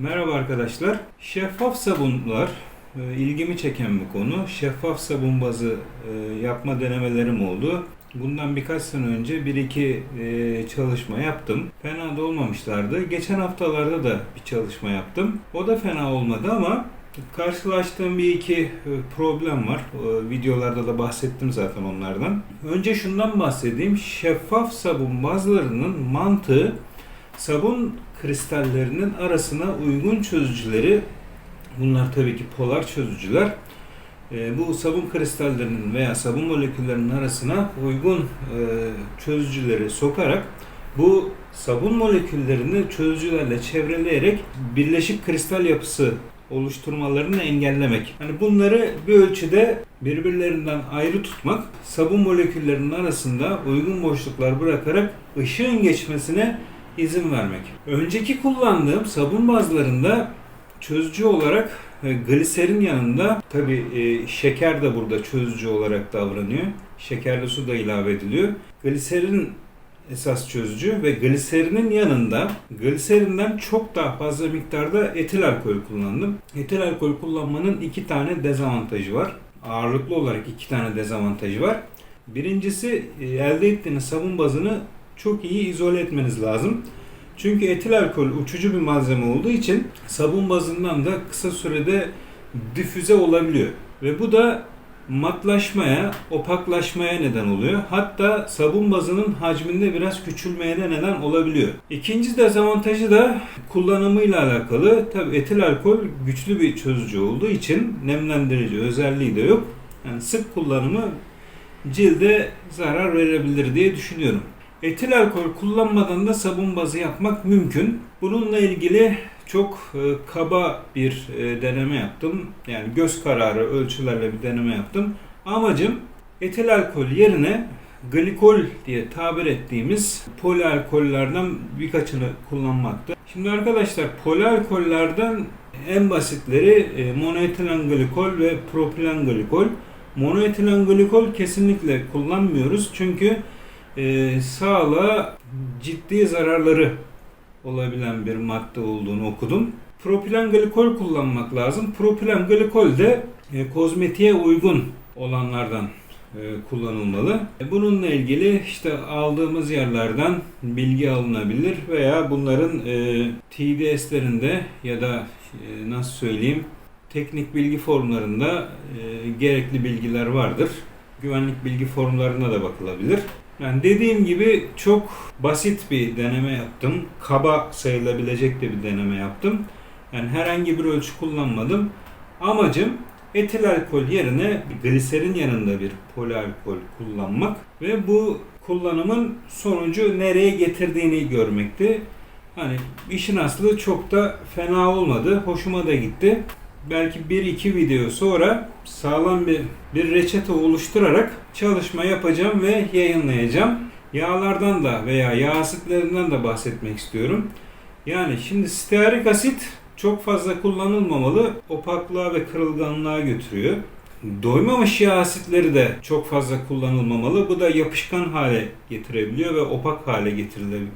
Merhaba arkadaşlar. Şeffaf sabunlar e, ilgimi çeken bir konu. Şeffaf sabun bazı e, yapma denemelerim oldu. Bundan birkaç sene önce bir iki e, çalışma yaptım. Fena da olmamışlardı. Geçen haftalarda da bir çalışma yaptım. O da fena olmadı ama karşılaştığım bir iki problem var. Videolarda da bahsettim zaten onlardan. Önce şundan bahsedeyim. Şeffaf sabun bazlarının mantığı sabun kristallerinin arasına uygun çözücüleri bunlar tabii ki polar çözücüler e, bu sabun kristallerinin veya sabun moleküllerinin arasına uygun e, çözücüleri sokarak bu sabun moleküllerini çözücülerle çevreleyerek birleşik kristal yapısı oluşturmalarını engellemek. Hani bunları bir ölçüde birbirlerinden ayrı tutmak, sabun moleküllerinin arasında uygun boşluklar bırakarak ışığın geçmesine izin vermek. Önceki kullandığım sabun bazlarında çözücü olarak e, gliserin yanında tabi şeker de burada çözücü olarak davranıyor. Şekerli su da ilave ediliyor. Gliserin esas çözücü ve gliserinin yanında gliserinden çok daha fazla miktarda etil alkol kullandım. Etil alkol kullanmanın iki tane dezavantajı var. Ağırlıklı olarak iki tane dezavantajı var. Birincisi e, elde ettiğiniz sabun bazını çok iyi izole etmeniz lazım. Çünkü etil alkol uçucu bir malzeme olduğu için sabun bazından da kısa sürede difüze olabiliyor. Ve bu da matlaşmaya, opaklaşmaya neden oluyor. Hatta sabun bazının hacminde biraz küçülmeye de neden olabiliyor. İkinci dezavantajı da kullanımıyla alakalı. Tabi etil alkol güçlü bir çözücü olduğu için nemlendirici özelliği de yok. Yani sık kullanımı cilde zarar verebilir diye düşünüyorum. Etil alkol kullanmadan da sabun bazı yapmak mümkün. Bununla ilgili çok e, kaba bir e, deneme yaptım. Yani göz kararı ölçülerle bir deneme yaptım. Amacım etil alkol yerine glikol diye tabir ettiğimiz polialkollerden birkaçını kullanmaktı. Şimdi arkadaşlar polialkollerden en basitleri e, monoetilen glikol ve propilen glikol. Monoetilen glikol kesinlikle kullanmıyoruz çünkü e, sağlığa ciddi zararları olabilen bir madde olduğunu okudum. Propilen glikol kullanmak lazım. Propilen glikol de e, kozmetiğe uygun olanlardan e, kullanılmalı. E, Bununla ilgili işte aldığımız yerlerden bilgi alınabilir veya bunların e, TDS'lerinde ya da e, nasıl söyleyeyim teknik bilgi formlarında e, gerekli bilgiler vardır. Güvenlik bilgi formlarına da bakılabilir. Yani dediğim gibi çok basit bir deneme yaptım. Kaba sayılabilecek de bir deneme yaptım. Yani herhangi bir ölçü kullanmadım. Amacım etil alkol yerine gliserin yanında bir polialkol kullanmak ve bu kullanımın sonucu nereye getirdiğini görmekti. Hani işin aslı çok da fena olmadı. Hoşuma da gitti. Belki 1-2 video sonra sağlam bir, bir reçete oluşturarak çalışma yapacağım ve yayınlayacağım. Yağlardan da veya yağ asitlerinden de bahsetmek istiyorum. Yani şimdi stearik asit çok fazla kullanılmamalı. Opaklığa ve kırılganlığa götürüyor. Doymamış yağ asitleri de çok fazla kullanılmamalı. Bu da yapışkan hale getirebiliyor ve opak hale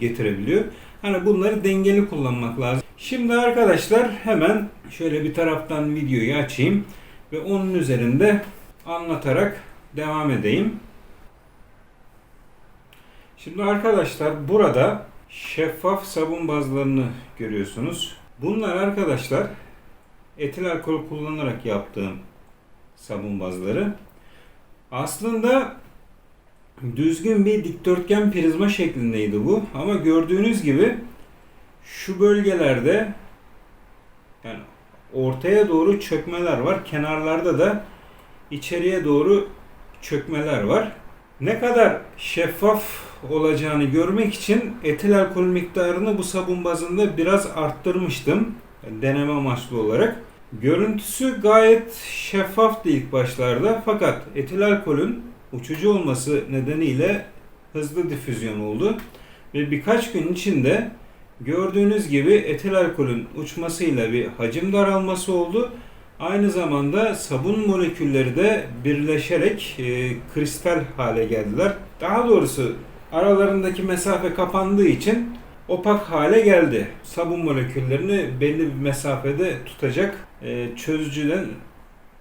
getirebiliyor. Hani bunları dengeli kullanmak lazım. Şimdi arkadaşlar hemen şöyle bir taraftan videoyu açayım ve onun üzerinde anlatarak devam edeyim. Şimdi arkadaşlar burada şeffaf sabun bazlarını görüyorsunuz. Bunlar arkadaşlar etil alkol kullanarak yaptığım sabun bazları. Aslında düzgün bir dikdörtgen prizma şeklindeydi bu. Ama gördüğünüz gibi şu bölgelerde yani ortaya doğru çökmeler var. Kenarlarda da içeriye doğru çökmeler var. Ne kadar şeffaf olacağını görmek için etil alkol miktarını bu sabun bazında biraz arttırmıştım. Deneme amaçlı olarak. Görüntüsü gayet şeffaftı ilk başlarda fakat etil alkolün uçucu olması nedeniyle hızlı difüzyon oldu. Ve birkaç gün içinde gördüğünüz gibi etil alkolün uçmasıyla bir hacim daralması oldu. Aynı zamanda sabun molekülleri de birleşerek e, kristal hale geldiler. Daha doğrusu aralarındaki mesafe kapandığı için opak hale geldi. Sabun moleküllerini belli bir mesafede tutacak e, çözücüden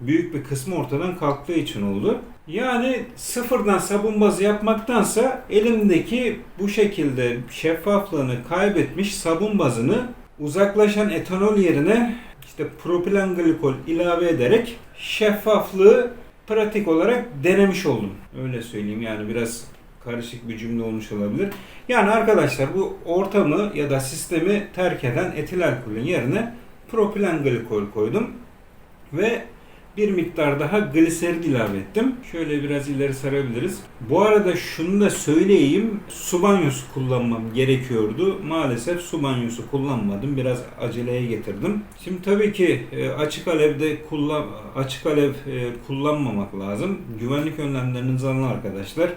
büyük bir kısmı ortadan kalktığı için oldu. Yani sıfırdan sabun bazı yapmaktansa elimdeki bu şekilde şeffaflığını kaybetmiş sabun bazını uzaklaşan etanol yerine işte propilen glikol ilave ederek şeffaflığı pratik olarak denemiş oldum. Öyle söyleyeyim yani biraz karışık bir cümle olmuş olabilir. Yani arkadaşlar bu ortamı ya da sistemi terk eden etil alkolün yerine propilen glikol koydum ve bir miktar daha gliserin ilave ettim. Şöyle biraz ileri sarabiliriz. Bu arada şunu da söyleyeyim. Su banyosu kullanmam gerekiyordu. Maalesef su banyosu kullanmadım. Biraz aceleye getirdim. Şimdi tabii ki e, açık alevde kullan açık alev e, kullanmamak lazım. Güvenlik önlemlerinizi alın arkadaşlar.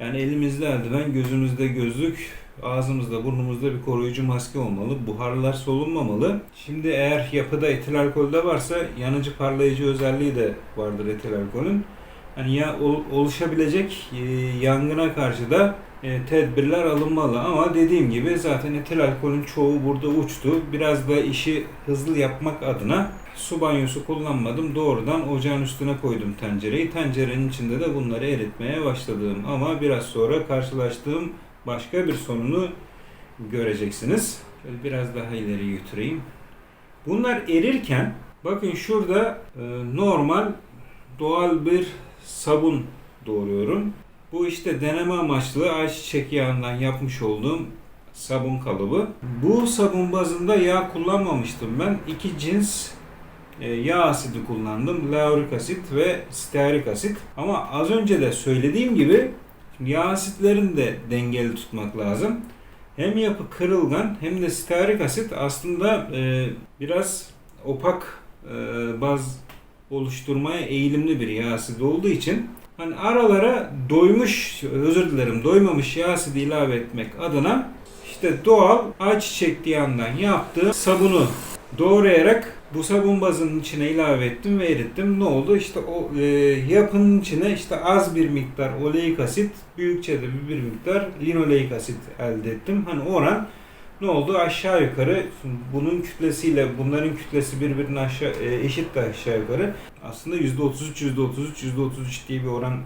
Yani elimizde eldiven, gözümüzde gözlük, ağzımızda, burnumuzda bir koruyucu maske olmalı. Buharlar solunmamalı. Şimdi eğer yapıda etil alkol de varsa yanıcı parlayıcı özelliği de vardır etil alkolün. Yani ya ol- oluşabilecek e, yangına karşı da e, tedbirler alınmalı ama dediğim gibi zaten etil alkolün çoğu burada uçtu. Biraz da işi hızlı yapmak adına su banyosu kullanmadım. Doğrudan ocağın üstüne koydum tencereyi. Tencerenin içinde de bunları eritmeye başladım. Ama biraz sonra karşılaştığım başka bir sonunu göreceksiniz. Şöyle biraz daha ileri götüreyim. Bunlar erirken bakın şurada e, normal doğal bir sabun doğruyorum. Bu işte deneme amaçlı ayçiçek yağından yapmış olduğum sabun kalıbı. Bu sabun bazında yağ kullanmamıştım ben. İki cins e, yağ asidi kullandım. Laurik asit ve stearik asit. Ama az önce de söylediğim gibi yağ asitlerini de dengeli tutmak lazım. Hem yapı kırılgan hem de stearik asit aslında e, biraz opak e, baz oluşturmaya eğilimli bir yağ asidi olduğu için hani aralara doymuş özür dilerim doymamış yağ asidi ilave etmek adına işte doğal ayçiçek yağından yaptığı sabunu doğrayarak bu sabun bazının içine ilave ettim ve erittim. Ne oldu? İşte o e, yapının içine işte az bir miktar oleik asit, büyükçe de bir miktar linoleik asit elde ettim. Hani oran ne oldu? Aşağı yukarı bunun kütlesiyle bunların kütlesi birbirine aşağı e, eşit de aşağı yukarı. Aslında %33 %33 %33 diye bir oran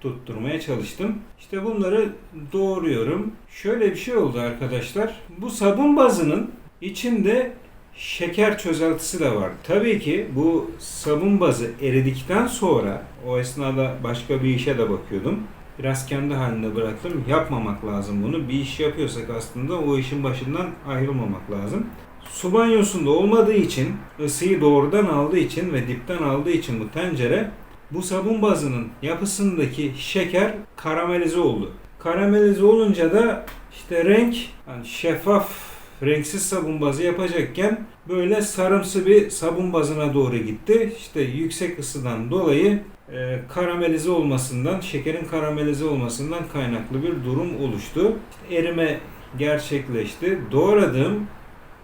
tutturmaya çalıştım. İşte bunları doğruyorum. Şöyle bir şey oldu arkadaşlar. Bu sabun bazının içinde şeker çözeltisi de var. Tabii ki bu sabun bazı eridikten sonra o esnada başka bir işe de bakıyordum. Biraz kendi haline bıraktım. Yapmamak lazım bunu. Bir iş yapıyorsak aslında o işin başından ayrılmamak lazım. Su banyosunda olmadığı için, ısıyı doğrudan aldığı için ve dipten aldığı için bu tencere bu sabun bazının yapısındaki şeker karamelize oldu. Karamelize olunca da işte renk yani şeffaf renksiz sabun bazı yapacakken böyle sarımsı bir sabun bazına doğru gitti. İşte yüksek ısıdan dolayı e, karamelize olmasından, şekerin karamelize olmasından kaynaklı bir durum oluştu. Erime gerçekleşti. Doğradığım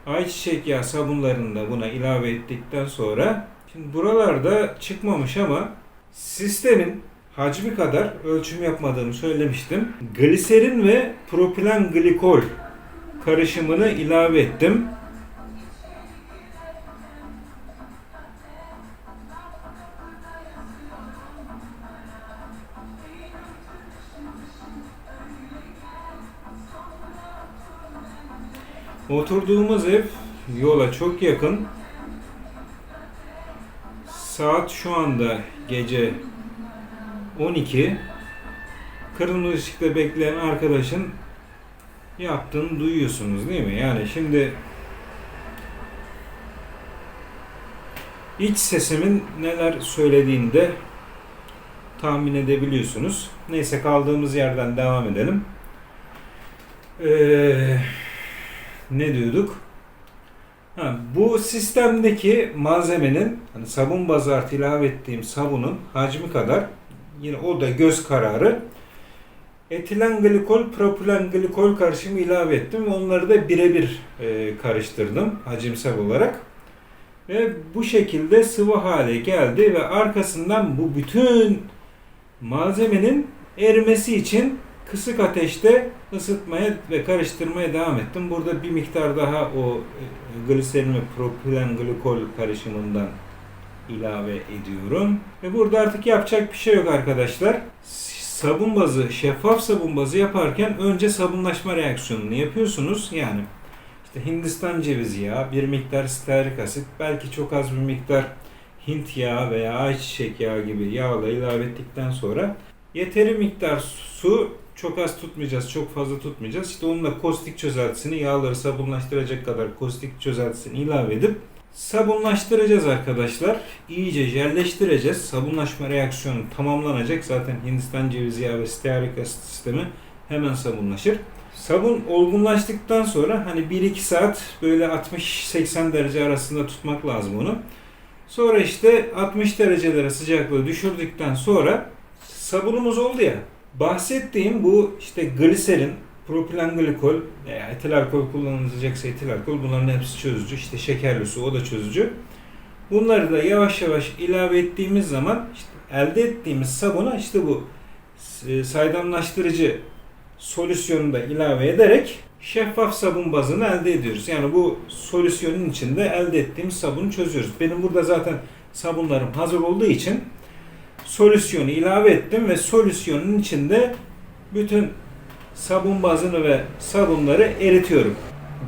ayçiçek yağı sabunlarını da buna ilave ettikten sonra şimdi buralarda çıkmamış ama sistemin hacmi kadar ölçüm yapmadığımı söylemiştim. Gliserin ve propilen glikol karışımını ilave ettim. Oturduğumuz ev yola çok yakın. Saat şu anda gece 12. Kırmızı ışıkta bekleyen arkadaşın yaptığını duyuyorsunuz değil mi? Yani şimdi iç sesimin neler söylediğini de tahmin edebiliyorsunuz. Neyse kaldığımız yerden devam edelim. Ee, ne diyorduk? Ha, bu sistemdeki malzemenin hani sabun bazı artı ilave ettiğim sabunun hacmi kadar yine o da göz kararı etilen glikol, propilen glikol karışımı ilave ettim. Onları da birebir e, karıştırdım hacimsel olarak. Ve bu şekilde sıvı hale geldi ve arkasından bu bütün malzemenin erimesi için kısık ateşte ısıtmaya ve karıştırmaya devam ettim. Burada bir miktar daha o e, gliserin ve propilen glikol karışımından ilave ediyorum. Ve burada artık yapacak bir şey yok arkadaşlar. Sabun bazı, şeffaf sabun bazı yaparken önce sabunlaşma reaksiyonunu yapıyorsunuz. Yani işte Hindistan cevizi yağı, bir miktar stearik asit, belki çok az bir miktar Hint yağı veya ayçiçek yağı gibi yağla ilave ettikten sonra yeteri miktar su çok az tutmayacağız, çok fazla tutmayacağız. İşte onunla kostik çözeltisini, yağları sabunlaştıracak kadar kostik çözeltisini ilave edip sabunlaştıracağız arkadaşlar. İyice jelleştireceğiz. Sabunlaşma reaksiyonu tamamlanacak. Zaten Hindistan cevizi yağı ve stearik asit sistemi hemen sabunlaşır. Sabun olgunlaştıktan sonra hani 1-2 saat böyle 60-80 derece arasında tutmak lazım onu. Sonra işte 60 derecelere sıcaklığı düşürdükten sonra sabunumuz oldu ya. Bahsettiğim bu işte gliserin, propilen glikol veya etil alkol kullanılacaksa etil alkol bunların hepsi çözücü. İşte şekerli su o da çözücü. Bunları da yavaş yavaş ilave ettiğimiz zaman işte elde ettiğimiz sabuna işte bu e, saydamlaştırıcı solüsyonu da ilave ederek şeffaf sabun bazını elde ediyoruz. Yani bu solüsyonun içinde elde ettiğimiz sabunu çözüyoruz. Benim burada zaten sabunlarım hazır olduğu için solüsyonu ilave ettim ve solüsyonun içinde bütün sabun bazını ve sabunları eritiyorum.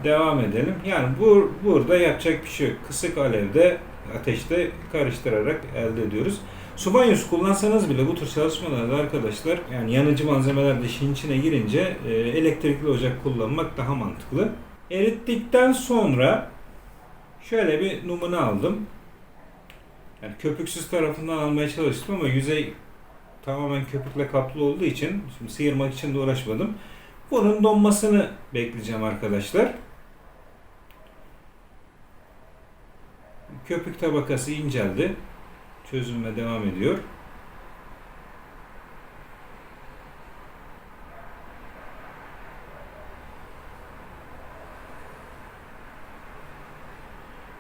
Devam edelim. Yani bu, burada yapacak bir şey yok. Kısık alevde ateşte karıştırarak elde ediyoruz. Su banyosu kullansanız bile bu tür çalışmalarda arkadaşlar yani yanıcı malzemeler de içine girince e, elektrikli ocak kullanmak daha mantıklı. Erittikten sonra şöyle bir numune aldım. Yani köpüksüz tarafından almaya çalıştım ama yüzey tamamen köpükle kaplı olduğu için şimdi sıyırmak için de uğraşmadım. Bunun donmasını bekleyeceğim arkadaşlar. Köpük tabakası inceldi çözülme devam ediyor.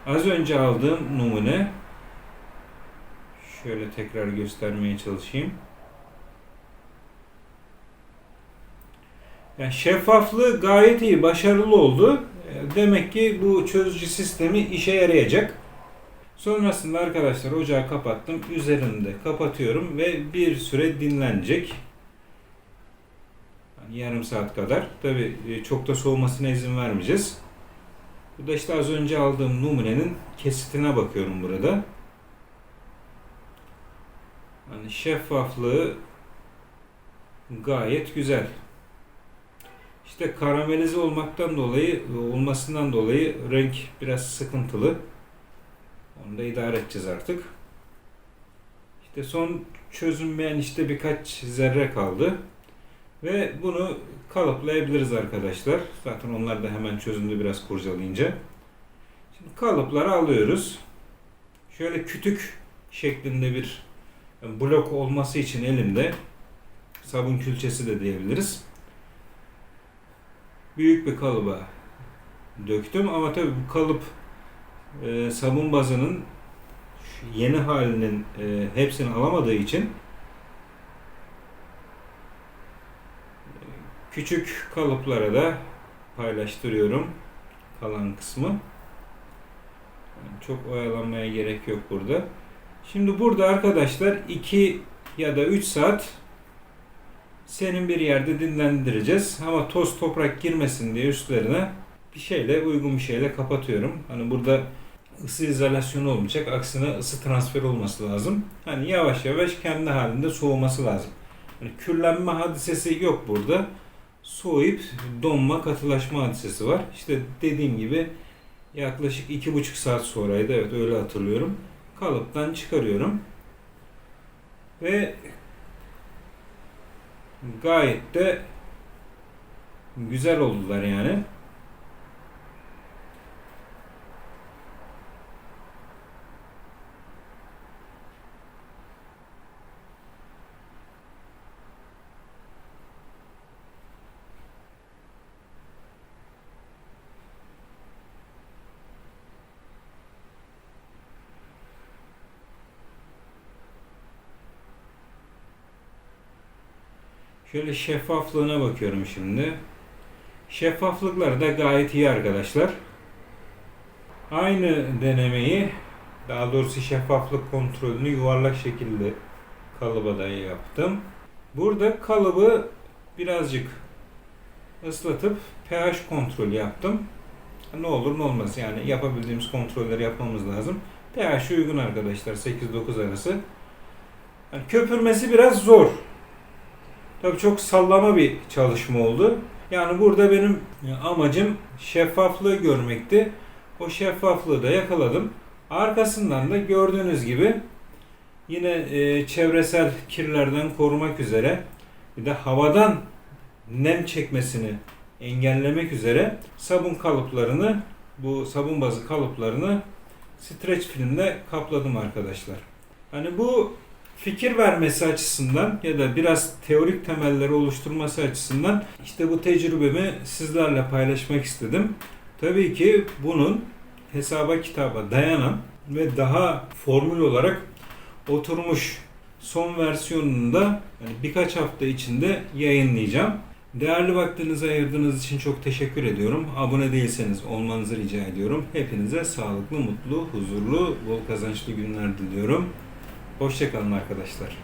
Az önce aldığım numune şöyle tekrar göstermeye çalışayım. Yani şeffaflığı gayet iyi, başarılı oldu. Demek ki bu çözücü sistemi işe yarayacak. Sonrasında arkadaşlar ocağı kapattım. Üzerinde kapatıyorum ve bir süre dinlenecek. Yani yarım saat kadar. Tabi e, çok da soğumasına izin vermeyeceğiz. Bu da işte az önce aldığım numunenin kesitine bakıyorum burada. Yani şeffaflığı gayet güzel. İşte karamelize olmaktan dolayı olmasından dolayı renk biraz sıkıntılı. Onu da idare edeceğiz artık. İşte son çözünmeyen işte birkaç zerre kaldı. Ve bunu kalıplayabiliriz arkadaşlar. Zaten onlar da hemen çözündü biraz kurcalayınca. Şimdi kalıpları alıyoruz. Şöyle kütük şeklinde bir blok olması için elimde sabun külçesi de diyebiliriz. Büyük bir kalıba döktüm ama tabii bu kalıp e, sabun bazının yeni halinin e, hepsini alamadığı için e, küçük kalıplara da paylaştırıyorum kalan kısmı. Yani çok oyalanmaya gerek yok burada. Şimdi burada arkadaşlar 2 ya da 3 saat senin bir yerde dinlendireceğiz. Ama toz toprak girmesin diye üstlerine bir şeyle uygun bir şeyle kapatıyorum. Hani burada ısı izolasyonu olmayacak. Aksine ısı transferi olması lazım. Hani yavaş yavaş kendi halinde soğuması lazım. Hani kürlenme hadisesi yok burada. Soğuyup donma, katılaşma hadisesi var. İşte dediğim gibi yaklaşık iki buçuk saat sonraydı. Evet öyle hatırlıyorum. Kalıptan çıkarıyorum. Ve gayet de güzel oldular yani. Şöyle şeffaflığına bakıyorum şimdi. Şeffaflıkları da gayet iyi arkadaşlar. Aynı denemeyi daha doğrusu şeffaflık kontrolünü yuvarlak şekilde kalıba da yaptım. Burada kalıbı birazcık ıslatıp pH kontrolü yaptım. Ne olur ne olmaz yani yapabildiğimiz kontrolleri yapmamız lazım. pH uygun arkadaşlar 8-9 arası. Yani köpürmesi biraz zor. Tabii çok sallama bir çalışma oldu. Yani burada benim amacım şeffaflığı görmekti. O şeffaflığı da yakaladım. Arkasından da gördüğünüz gibi yine e, çevresel kirlerden korumak üzere bir de havadan nem çekmesini engellemek üzere sabun kalıplarını bu sabun bazı kalıplarını streç filmle kapladım arkadaşlar. Hani bu fikir vermesi açısından ya da biraz teorik temelleri oluşturması açısından işte bu tecrübemi sizlerle paylaşmak istedim. Tabii ki bunun hesaba kitaba dayanan ve daha formül olarak oturmuş son versiyonunu da birkaç hafta içinde yayınlayacağım. Değerli vaktinizi ayırdığınız için çok teşekkür ediyorum. Abone değilseniz olmanızı rica ediyorum. Hepinize sağlıklı, mutlu, huzurlu, bol kazançlı günler diliyorum. Hoşçakalın arkadaşlar.